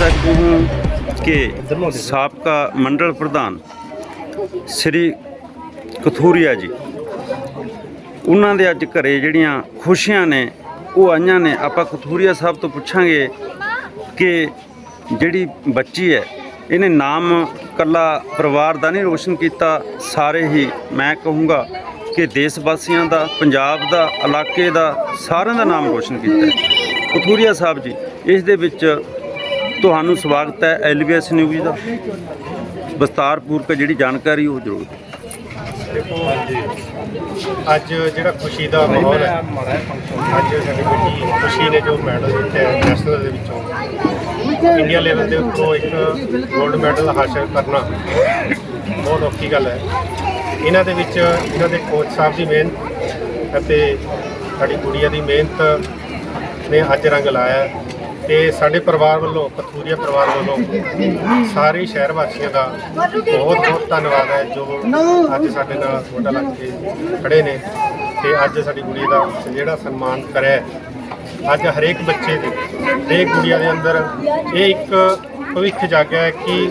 ਸਕਦੀ ਹਾਂ ਕਿ ਸਾਬਕਾ ਮੰਡਲ ਪ੍ਰਧਾਨ ਸ੍ਰੀ ਕਥੂਰੀਆ ਜੀ। ਉਹਨਾਂ ਦੇ ਅੱਜ ਘਰੇ ਜਿਹੜੀਆਂ ਖੁਸ਼ੀਆਂ ਨੇ, ਉਹ ਆਈਆਂ ਨੇ। ਆਪਾਂ ਕਥੂਰੀਆ ਸਾਹਿਬ ਤੋਂ ਪੁੱਛਾਂਗੇ ਕਿ ਜਿਹੜੀ ਬੱਚੀ ਹੈ, ਇਹਨੇ ਨਾਮ ਕੱਲਾ ਪਰਿਵਾਰ ਦਾ ਨਹੀਂ ਰੋਸ਼ਨ ਕੀਤਾ, ਸਾਰੇ ਹੀ ਮੈਂ ਕਹੂੰਗਾ ਕਿ ਦੇਸ਼ ਵਾਸੀਆਂ ਦਾ, ਪੰਜਾਬ ਦਾ, ਇਲਾਕੇ ਦਾ ਸਾਰਿਆਂ ਦਾ ਨਾਮ ਰੋਸ਼ਨ ਕੀਤਾ ਕਥੂਰੀਆ ਸਾਹਿਬ ਜੀ, ਇਸ ਦੇ ਵਿੱਚ ਤੁਹਾਨੂੰ ਸਵਾਗਤ ਹੈ ਐਲਬੀਐਸ ਨਿਊਜ਼ ਦਾ। ਵਿਸਤਾਰਪੂਰਵਕ ਜਿਹੜੀ ਜਾਣਕਾਰੀ ਉਹ ਜ਼ਰੂਰ। ਦੇਖੋ ਅੱਜ ਜਿਹੜਾ ਖੁਸ਼ੀ ਦਾ ਮਾਹੌਲ ਹੈ ਅੱਜ ਸਾਡੀ ਬੇਟੀ ਖੁਸ਼ੀ ਨੇ ਜੋ ਮੈਡਲ ਜਿੱਤਿਆ ਨੈਸ਼ਨਲ ਦੇ ਵਿੱਚੋਂ ਇੰਡੀਆ ਲੈਵਲ ਦੇ ਉੱਤੋਂ ਇੱਕ 골ਡ ਮੈਡਲ ਹਾਸਲ ਕਰਨਾ ਬਹੁਤ ਔਖੀ ਗੱਲ ਹੈ। ਇਹਨਾਂ ਦੇ ਵਿੱਚ ਇਹਨਾਂ ਦੇ ਕੋਚ ਸਾਹਿਬ ਦੀ ਮਿਹਨਤ ਅਤੇ ਸਾਡੀ ਕੁੜੀਆਂ ਦੀ ਮਿਹਨਤ ਨੇ ਅੱਜ ਰੰਗ ਲਾਇਆ ਹੈ। ਤੇ ਸਾਡੇ ਪਰਿਵਾਰ ਵੱਲੋਂ ਕਥੂਰੀਆ ਪਰਿਵਾਰ ਵੱਲੋਂ ਸਾਰੇ ਸ਼ਹਿਰ ਵਾਸੀਆਂ ਦਾ ਬਹੁਤ ਬਹੁਤ ਧੰਨਵਾਦ ਹੈ ਜੋ ਅੱਜ ਸਾਡੇ ਨਾਲ ਤੁਹਾਡਾ ਲੱਗ ਕੇ ਖੜੇ ਨੇ ਤੇ ਅੱਜ ਸਾਡੀ ਕੁੜੀ ਦਾ ਜਿਹੜਾ ਸਨਮਾਨ ਕਰਿਆ ਹੈ, ਅੱਜ ਹਰੇਕ ਬੱਚੇ ਦੇ ਹਰੇਕ ਕੁੜੀਆਂ ਦੇ ਅੰਦਰ ਇਹ ਇੱਕ ਭਵਿੱਖ ਜਾਗਿਆ ਹੈ ਕਿ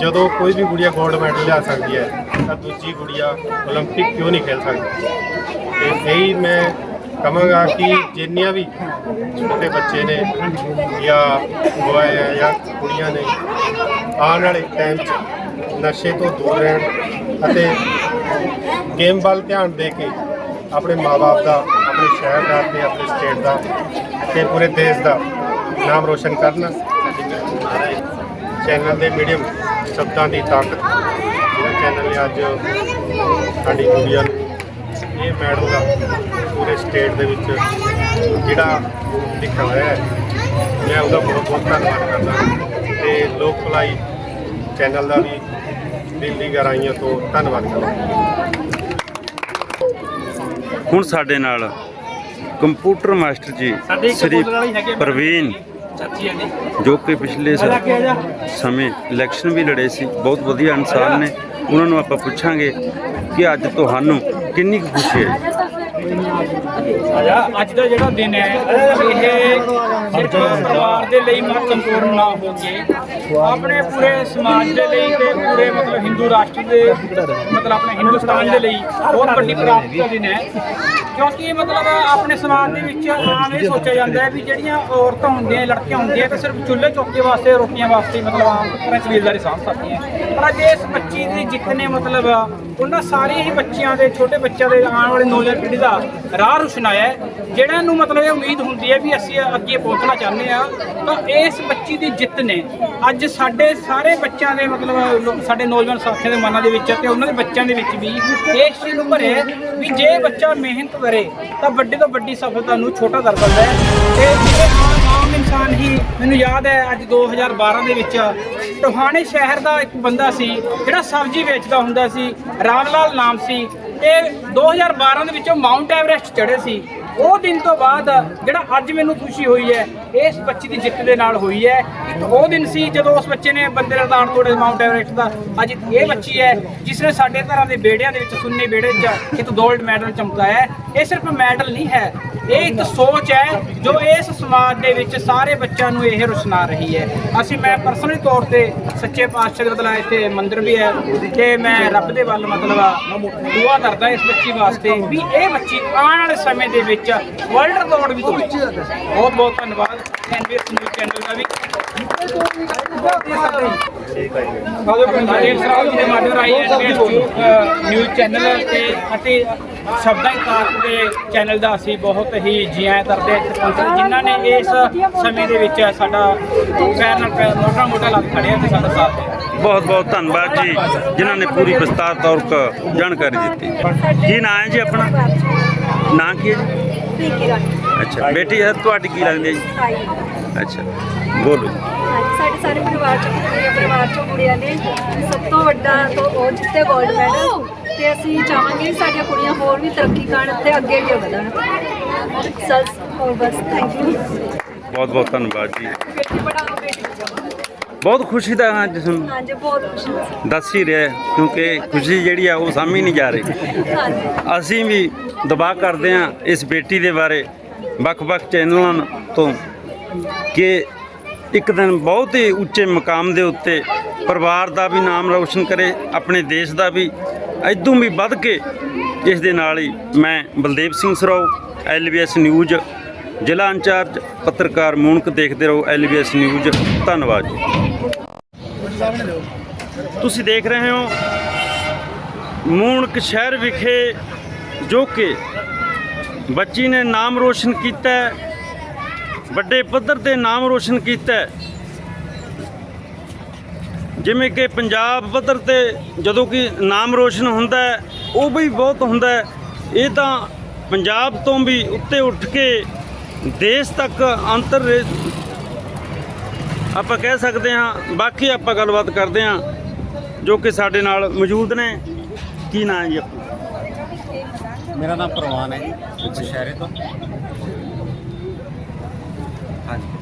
ਜਦੋਂ ਕੋਈ ਵੀ ਗੁੜੀਆ ਗੋਲਡ ਮੈਡਲ ਲਿਆ ਸਕਦੀ ਹੈ ਤਾਂ ਦੂਜੀ ਗੁੜੀਆ 올림픽 ਕਿਉਂ ਨਹੀਂ ਖੇਲ ਸਕਦੀ ਤੇ ਇਹੀ ਮੈਂ ਕਹਾਂਗਾ ਕਿ ਜਿੰਨੀਆਂ ਵੀ ਛੋਟੇ ਬੱਚੇ ਨੇ ਜਾਂ ਬੁਆਏ ਹੈ ਜਾਂ ਕੁੜੀਆਂ ਨੇ, ਆਉਣ ਵਾਲੇ ਟਾਈਮ 'ਚ ਨਸ਼ੇ ਤੋਂ ਦੂਰ ਰਹਿਣ ਅਤੇ ਗੇਮ ਵੱਲ ਧਿਆਨ ਦੇ ਕੇ ਆਪਣੇ ਮਾਪੇ ਦਾ, ਆਪਣੇ ਸ਼ਹਿਰ ਦਾ ਤੇ ਆਪਣੇ ਸਟੇਟ ਦਾ ਤੇ ਪੂਰੇ ਦੇਸ਼ ਦਾ ਨਾਮ ਰੋਸ਼ਨ ਕਰਨ। ਚੈਨਲ ਦੇ ਮੀਡੀਅਮ ਸ਼ਬਦਾਂ ਦੀ ਤਾਕਤ। ਜਿਹੜਾ ਚੈਨਲ ਨੇ ਅੱਜ ਸਾਡੀ ਕੁੜੀਆਂ ਨੂੰ ਇਹ ਮੈਡਲ ਦਾ ਪੂਰੇ ਸਟੇਟ ਦੇ ਵਿੱਚ ਜਿਹੜਾ ਦਿਖਾਇਆ ਹੈ ਮੈਂ ਉਹਦਾ ਬਹੁਤ ਬਹੁਤ ਧੰਨਵਾਦ ਕਰਦਾ। ਤੇ ਲੋਕ ਭਲਾਈ ਚੈਨਲ ਦਾ ਵੀ ਦਿਲ ਦੀ ਗਹਿਰਾਈਆਂ ਤੋਂ ਧੰਨਵਾਦ ਕਰਦਾ। ਹੁਣ ਸਾਡੇ ਨਾਲ ਕੰਪਿਊਟਰ ਮਾਸਟਰ ਜੀ ਸ੍ਰੀ ਪ੍ਰਵੀਨ ਜੀ। ਕਿ ਪਿਛਲੇ ਸਮੇਂ ਇਲੈਕਸ਼ਨ ਵੀ ਲੜੇ ਸੀ ਬਹੁਤ ਵਧੀਆ ਇਨਸਾਨ ਨੇ। ਉਹਨਾਂ ਨੂੰ ਆਪਾਂ ਪੁੱਛਾਂਗੇ ਕਿ ਅੱਜ ਤੁਹਾਨੂੰ ਕਿੰਨੀ ਕੁ ਖੁਸ਼ੀ ਹੈ ਅੱਜ ਦਾ ਜਿਹੜਾ ਦਿਨ ਹੈ, ਇਹ ਪਰਿਵਾਰ ਦੇ ਲਈ ਮਹੱਤਵਪੂਰਨ ਨਾ ਹੋ ਕੇ ਆਪਣੇ ਪੂਰੇ ਸਮਾਜ ਦੇ ਲਈ ਤੇ ਪੂਰੇ ਮਤਲਬ ਹਿੰਦੂ ਰਾਸ਼ਟਰ ਦੇ, ਮਤਲਬ ਆਪਣੇ ਹਿੰਦੁਸਤਾਨ ਦੇ ਲਈ ਬਹੁਤ ਵੱਡੀ ਪ੍ਰਾਪਤੀ ਦਾ ਦਿਨ ਹੈ। ਕਿਉਂਕਿ ਮਤਲਬ ਆਪਣੇ ਸਮਾਜ ਦੇ ਵਿੱਚ ਆਮ ਇਹ ਸੋਚਿਆ ਜਾਂਦਾ ਹੈ ਵੀ ਜਿਹੜੀਆਂ ਔਰਤਾਂ ਹੁੰਦੀਆਂ, ਲੜਕੀਆਂ ਹੁੰਦੀਆਂ ਤੇ ਸਿਰਫ ਚੁੱਲ੍ਹੇ ਚੌਕੇ ਵਾਸਤੇ, ਰੋਟੀਆਂ ਵਾਸਤੇ ਮਤਲਬ ਆਮ ਤਰ੍ਹਾਂ ਕਬੀਲਦਾਰੀ ਸਾਂਭ ਸਕਦੀਆਂ ਪਰ ਅੱਜ ਇਸ ਬੱਚੀ ਦੀ ਜਿੱਤ ਨੇ ਮਤਲਬ ਉਹਨਾਂ ਸਾਰੇ ਹੀ ਬੱਚਿਆਂ ਦੇ, ਛੋਟੇ ਬੱਚਿਆਂ ਦੇ ਆਉਣ ਵਾਲੇ ਨੌਜਵਾਨ ਪੀੜ੍ਹੀ ਦਾ ਰਾਹ ਰੁਸ਼ਨਾਇਆ ਹੈ ਜਿਹੜਾ ਨੂੰ ਮਤਲਬ ਇਹ ਉਮੀਦ ਹੁੰਦੀ ਹੈ ਵੀ ਅਸੀਂ ਅੱਗੇ ਪਹੁੰਚਣਾ ਚਾਹੁੰਦੇ ਆ, ਤਾਂ ਇਸ ਬੱਚੀ ਦੀ ਜਿੱਤ ਨੇ। ਅੱਜ ਸਾਡੇ ਸਾਰੇ ਬੱਚਿਆਂ ਦੇ ਮਤਲਬ ਸਾਡੇ ਨੌਜਵਾਨ ਸਾਥੀਆਂ ਦੇ ਮਨਾਂ ਦੇ ਵਿੱਚ ਤੇ ਉਹਨਾਂ ਦੇ ਬੱਚਿਆਂ ਦੇ ਵਿੱਚ ਵੀ ਇਸ ਚੀਜ਼ ਨੂੰ ਭਰੇ ਵੀ ਜੇ ਬੱਚਾ ਮਿਹਨਤ ਕਰੇ, ਤਾਂ ਵੱਡੇ ਤੋਂ ਵੱਡੀ ਸਫਲਤਾ ਨੂੰ ਛੋਟਾ ਕਰ ਸਕਦਾ ਹੈ। ਤੇ ਜਿਹੜੇ ਆਮ ਆਮ ਇਨਸਾਨ ਹੀ, ਮੈਨੂੰ ਯਾਦ ਹੈ ਅੱਜ 2012 ਦੇ ਵਿੱਚ ਟੋਹਾਣੇ ਸ਼ਹਿਰ ਦਾ ਇੱਕ ਬੰਦਾ ਸੀ, ਜਿਹੜਾ ਸਬਜ਼ੀ ਵੇਚਦਾ ਹੁੰਦਾ ਸੀ ਰਾਮ ਲਾਲ ਨਾਮ ਸੀ। ਤੇ 2012 ਦੇ ਵਿੱਚ ਉਹ ਮਾਊਂਟ ਐਵਰੈਸਟ ਚੜ੍ਹੇ ਸੀ। ਉਹ ਦਿਨ ਤੋਂ ਬਾਅਦ ਜਿਹੜਾ ਅੱਜ ਮੈਨੂੰ ਖੁਸ਼ੀ ਹੋਈ ਹੈ ਇਸ ਬੱਚੀ ਦੀ ਜਿੱਤ ਦੇ ਨਾਲ ਹੋਈ ਹੈ। ਇੱਕ ਉਹ ਦਿਨ ਸੀ ਜਦੋਂ ਉਸ ਬੱਚੇ ਨੇ ਬੰਦੇ ਦਾ ਦਾਣ ਤੋੜੇ ਮਾਊਂਟ ਐਵਰੈਸਟ ਦਾ। ਅੱਜ ਇਹ ਬੱਚੀ ਹੈ ਜਿਸ ਨੇ ਸਾਡੇ ਘਰਾਂ ਦੇ ਬੇੜਿਆਂ ਦੇ ਵਿੱਚ ਸੁੰਨੇ ਬੇੜੇ 'ਚ ਇੱਕ 골ਡ ਮੈਡਲ ਚਮਕਾਇਆ ਹੈ। ਇਹ ਸਿਰਫ ਮੈਡਲ ਨਹੀਂ ਹੈ ਇਹ ਇੱਕ ਸੋਚ ਹੈ ਜੋ ਇਸ ਸਮਾਜ ਦੇ ਵਿੱਚ ਸਾਰੇ ਬੱਚਿਆਂ ਨੂੰ ਇਹ ਰੁਸ਼ਨਾ ਰਹੀ ਹੈ। ਅਸੀਂ ਮੈਂ ਪਰਸਨਲੀ ਤੌਰ ਤੇ ਸੱਚੇ ਪਾਤਸ਼ਾਹ ਦੇ ਮਤਲਬ ਇੱਥੇ ਮੰਦਿਰ ਵੀ ਹੈ ਤੇ ਮੈਂ ਰੱਬ ਦੇ ਵੱਲ ਮਤਲਬ ਦੁਆ ਕਰਦਾ ਇਸ ਬੱਚੀ ਵਾਸਤੇ ਵੀ ਇਹ ਬੱਚੀ ਆਉਣ ਵਾਲੇ ਸਮੇਂ ਦੇ ਵਿੱਚ ਵਰਲਡ ਰਿਕਾਰਡ ਵੀ ਤੋੜੇ। ਬਹੁਤ ਬਹੁਤ ਧੰਨਵਾਦ। ਐਨਬੀਐਸ ਨਿਊਜ਼ ਚੈਨਲ ਦਾ ਵੀ ਰਾਜੇਸ਼ ਰਾਓ ਦੇ ਮਾਧਿਅਮ ਰਾਹੀਂ ਐਨਬੀਐਸ ਨਿਊਜ਼ ਚੈਨਲ ਤੇ ਅਤੇ ਸ਼ਬਦਾਂ ਦੀ ਦੇ ਚੈਨਲ ਦਾ ਅਸੀਂ ਬਹੁਤ ਹੀ ਜੀਆਂ ਕਰਦੇ ਹਾਂ ਇੱਥੇ ਜਿਨ੍ਹਾਂ ਨੇ ਇਸ ਸਮੇਂ ਦੇ ਵਿੱਚ ਸਾਡਾ ਪੈਰ ਨਾਲ ਪੈਰ ਮੋਢਾ ਮੋਢਾ ਲੱਗ ਖੜੇ ਤੇ ਸਾਡਾ ਸਾਥ ਦਿੱਤਾ ਬਹੁਤ ਬਹੁਤ ਧੰਨਵਾਦ ਜੀ, ਜਿਨ੍ਹਾਂ ਨੇ ਪੂਰੀ ਵਿਸਤਾਰ ਤੌਰ ਤੇ ਜਾਣਕਾਰੀ ਦਿੱਤੀ। ਕੀ ਨਾਂ ਹੈ ਜੀ ਆਪਣਾ? ਨਾਂ ਕੀ ਹੈ ਜੀ? ਹੈ ਅੱਛਾ ਬੇਟੀ ਹੈ ਤੁਹਾਡੀ ਕੀ ਲੱਗਦੀ ਹੈ ਜੀ? ਸਾਈ ਅੱਛਾ ਬੋਲੋ ਹਾਂਜੀ ਸਾਡੇ ਸਾਰੇ ਪਰਿਵਾਰ ਚੋਂ ਕੁੜੀਆਂ ਪਰਿਵਾਰ ਚੋਂ ਕੁੜੀਆਂ ਨੇ ਸਭ ਤੋਂ ਵੱਡਾ ਤੋਂ ਉਹ ਜਿੱਤੇ 골ਡ ਮੈਡਲ ਤੇ ਅਸੀਂ ਚਾਹਾਂਗੇ ਕਿ ਸਾਡੀਆਂ ਕੁੜੀਆਂ ਹੋਰ ਵੀ ਤਰੱਕੀ ਕਰਨ ਤੇ ਅੱਗੇ ਵੀ ਵਧਣ। ਸਰ ਹੋਰ ਬਸ ਥੈਂਕ ਯੂ ਬਹੁਤ ਬਹੁਤ ਧੰਨਵਾਦ ਜੀ। ਬੇਟੀ ਪੜਾਓ ਬੇਟੀ ਬਚਾਓ ਬਹੁਤ ਖੁਸ਼ੀ ਦਾ ਹਾਂ ਜਿਸ ਨੂੰ ਹਾਂਜੀ ਬਹੁਤ ਖੁਸ਼ੀ ਹੈ ਦੱਸ ਹੀ ਰਿਹਾ ਕਿਉਂਕਿ ਖੁਸ਼ੀ ਜਿਹੜੀ ਆ ਉਹ ਸਾਹਮਣੇ ਨਹੀਂ ਜਾ ਰਹੀ। ਹਾਂਜੀ। ਅਸੀਂ ਵੀ ਦਬਾਅ ਕਰਦੇ ਹਾਂ ਇਸ ਬੇਟੀ ਦੇ ਬਾਰੇ ਵੱਖ-ਵੱਖ ਚੈਨਲਾਂ ਤੋਂ ਕਿ ਇੱਕ ਦਿਨ ਬਹੁਤ ਹੀ ਉੱਚੇ ਮਕਾਮ ਦੇ ਉੱਤੇ ਪਰਿਵਾਰ ਦਾ ਵੀ ਨਾਮ ਰੌਸ਼ਨ ਕਰੇ ਆਪਣੇ ਦੇਸ਼ ਦਾ ਵੀ ਐਦੋਂ ਵੀ ਵੱਧ ਕੇ ਇਸ ਦੇ ਨਾਲ ਹੀ ਮੈਂ ਬਲਦੇਵ ਸਿੰਘ ਸਰੋਂ ਐਲਬੀਐਸ ਨਿਊਜ਼ ਜ਼ਿਲ੍ਹਾ ਇੰਚਾਰਜ ਪੱਤਰਕਾਰ ਮੂਨਕ ਦੇਖਦੇ ਰਹੋ ਐਲਬੀਐਸ ਨਿਊਜ਼। ਧੰਨਵਾਦ ਜੀ। ਤੁਸੀਂ ਦੇਖ ਰਹੇ ਹੋ ਮੂਨਕ ਸ਼ਹਿਰ ਵਿਖੇ ਜੋ ਕਿ ਬੱਚੀ ਨੇ ਨਾਮ ਰੋਸ਼ਨ ਕੀਤਾ ਵੱਡੇ ਪੱਧਰ ਤੇ ਨਾਮ ਰੋਸ਼ਨ ਕੀਤਾ ਜਿਵੇਂ ਕਿ ਪੰਜਾਬ ਪੱਧਰ ਤੇ ਜਦੋਂ ਕਿ ਨਾਮ ਰੋਸ਼ਨ ਹੁੰਦਾ ਉਹ ਵੀ ਬਹੁਤ ਹੁੰਦਾ ਇਹ ਤਾਂ ਪੰਜਾਬ ਤੋਂ ਵੀ ਉੱਤੇ ਉੱਠ ਕੇ ਦੇਸ਼ ਤੱਕ ਅੰਤਰ ਆਪਾਂ ਕਹਿ ਸਕਦੇ ਹਾਂ, ਬਾਕੀ ਆਪਾਂ ਗੱਲਬਾਤ ਕਰਦੇ ਹਾਂ, ਜੋ ਕਿ ਸਾਡੇ ਨਾਲ ਮੌਜੂਦ ਨੇ। ਕੀ ਨਾਂ ਹੈ ਜੀ ਮੇਰਾ ਨਾਮ ਪ੍ਰਵਾਨ ਹੈ ਜੀ ਦੁਸ਼ਹਿਰੇ ਤੋਂ। ਹਾਂਜੀ।